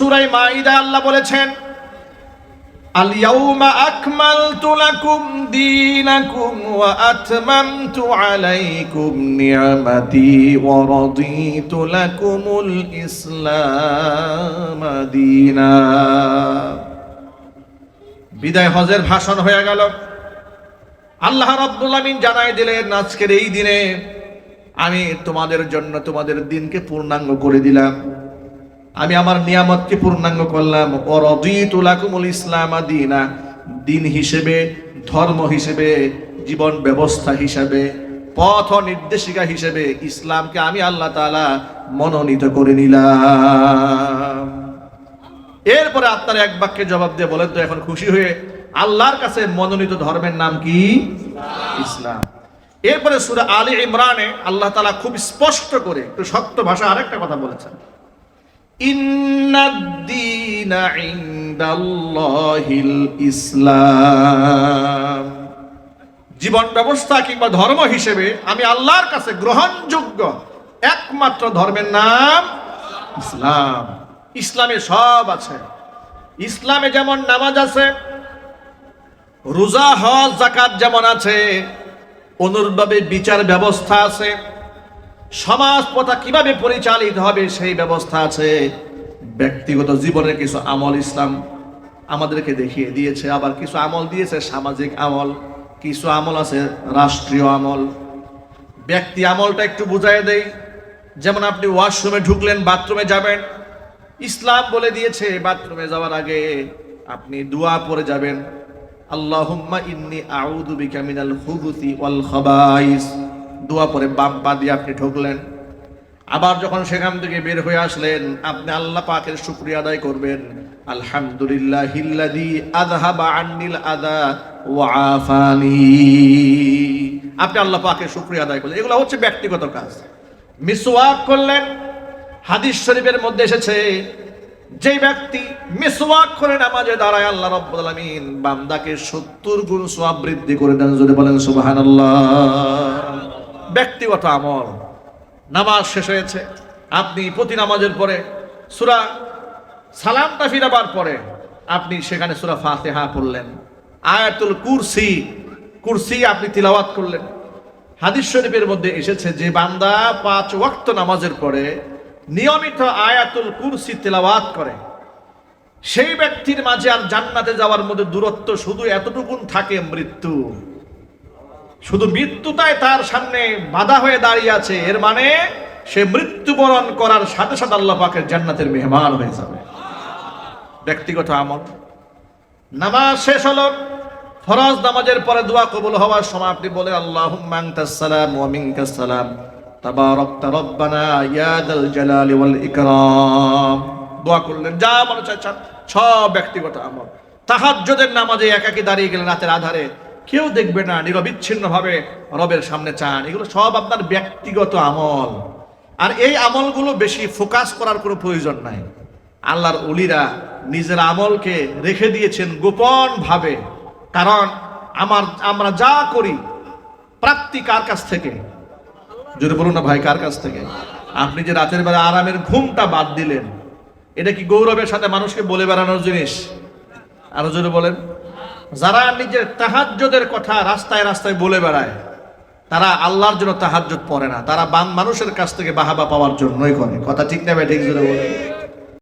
সূরাই মাইদা আল্লাহ বলেছেন, আল ইয়াউমা আকমালতু লাকুম দীনাকুম ওয়া আতমামতু আলাইকুম নি'মাতি ওয়া রাদিতু লাকুমুল ইসলাম দীনা। বিদায় হজের ভাষণ হয়ে গেল। আল্লাহ রাব্বুল আমিন জানাই দিলেন, আজকের এই দিনে আমি তোমাদের জন্য তোমাদের দিনকে পূর্ণাঙ্গ করে দিলাম। আমি আমার নিয়ামতকে পূর্ণাঙ্গ করলাম। অরদিতুলাকুমুল ইসলাম দিনা, দিন হিসেবে, ধর্ম হিসেবে, জীবন ব্যবস্থা হিসেবে, পথ নির্দেশিকা হিসেবে ইসলামকে আমি আল্লাহ তাআলা মনোনীত করে নিলাম। এরপরে আপনার এক বাক্যে জবাব দিয়ে বলেন তো, এখন খুশি হয়ে আল্লাহর কাছে মনোনীত ধর্মের নাম কি? ইসলাম। এরপরে সুরা আলী ইমরানে আল্লাহ তালা খুব স্পষ্ট করে, একটু শক্ত ভাষা আরেকটা কথা বলেছেন। জীবন ব্যবস্থা কিংবা ধর্ম হিসেবে আমি আল্লাহর কাছে গ্রহণযোগ্য একমাত্র ধর্মের নাম ইসলাম। ইসলামে সব আছে। ইসলামে যেমন নামাজ আছে, রোজা, হজ জাকাত যেমন আছে, অনুরূপভাবে বিচার ব্যবস্থা আছে সমাজ প্রথা কীভাবে পরিচালিত হবে সেই ব্যবস্থা আছে। ব্যক্তিগত জীবনের কিছু আমল ইসলাম আমাদেরকে দেখিয়ে দিয়েছে, আবার কিছু আমল দিয়েছে সামাজিক আমল, কিছু আমল আছে রাষ্ট্রীয় আমল। ব্যক্তি আমলটা একটু বুঝাই দেই। যেমন আপনি ওয়াশরুমে ঢুকলেন, বাথরুমে যাবেন। ইসলাম বলে দিয়েছে, বাথরুমে যাওয়ার আগে আপনি দোয়া পড়ে যাবেন। আল্লাহুম্মা ইন্নি আউযু বিকা মিনাল খুবুসি ওয়াল খাবাইস। দোয়া পরে বাম পা দিয়ে আপনি ঢুকলেন আবার যখন সেখান থেকে বের হয়ে আসলেন, আপনি আল্লাহ পাকের শুক্রিয়া আদায় করবেন। আলহামদুলিল্লাহ হিল্লাদি আযহাবা আন্নিল আদা ওয়া আফানি। আপনি আল্লাহ পাকের শুকরিয়া আদায় করলেন। এগুলো হচ্ছে ব্যক্তিগত কাজ। মিসওয়াক করলেন, হাদিস শরীফের মধ্যে এসেছে, যে ব্যক্তি মিসওয়াক করে নামাজে দাঁড়ায়, আল্লাহ রাব্বুল আলামিন বান্দাকে 70 গুণ সওয়াব বৃদ্ধি করে দেন। যদি বলেন সুবহানাল্লাহ। ব্যক্তিগত আমল। নামাজ শেষ হয়েছে। আপনি প্রতি নামাজের পরে সূরা সালামটা ফিরাবার পরে আপনি সেখানে সূরা ফাতিহা পড়লেন। আয়াতুল কুরসি কুরসি আপনি তিলাওয়াত করলেন। হাদিস শরীফের মধ্যে এসেছে যে বান্দা পাঁচ ওয়াক্ত নামাজের পরে নিয়মিত আয়াতুল কুরসি তেলাওয়াত করে। সেই ব্যক্তির মাঝে আর জান্নাতে যাওয়ার মধ্যে দূরত্ব শুধু এতটুকুন থাকে মৃত্যু। শুধু মৃত্যুটাই তার সামনে বাধা হয়ে দাঁড়িয়ে আছে। এর মানে সে মৃত্যুবরণ করার সাথে সাথে আল্লাহ পাকের জান্নাতের মেহমান হয়ে যাবে। ব্যক্তিগত আমল। নামাজ শেষ হলো। ফরজ নামাজের পরে দোয়া কবুল হওয়ার সময় আপনি বলে আনতাস সালাম সালাম। ইকরাম। দোয়া করলেন, যা মনে চান সব ব্যক্তিগত আমল। তাহাজ্জুদের নামাজে একাকি দাঁড়িয়ে গেলেন রাতের আধারে। কেউ দেখবে না নিরবিচ্ছিন্ন ভাবে রবের সামনে চান। এগুলো সব আপনার ব্যক্তিগত আমল। আর এই আমলগুলো বেশি ফোকাস করার কোনো প্রয়োজন নাই। আল্লাহর উলিরা নিজের আমলকে রেখে দিয়েছেন গোপন ভাবে কারণ আমার, আমরা যা করি, প্রাপ্তি কার কাছ থেকে? যদি বলুন না ভাই, কার কাছ থেকে? আপনি যে রাতের বেলা আরামের ঘুমটা বাদ দিলেন, এটা কি গৌরবের সাথে মানুষকে বলে বেড়ানোর জিনিস? আরও জোরে বলেন। যারা নিজের তাহাজ্যদের কথা রাস্তায় রাস্তায় বলে বেড়ায়, তারা আল্লাহর জন্য তাহাজ্যত পড়ে না। তারা বান মানুষের কাছ থেকে বাহাবা পাওয়ার জন্যই করে। কথা ঠিক না ঠিক জোরে বলেন।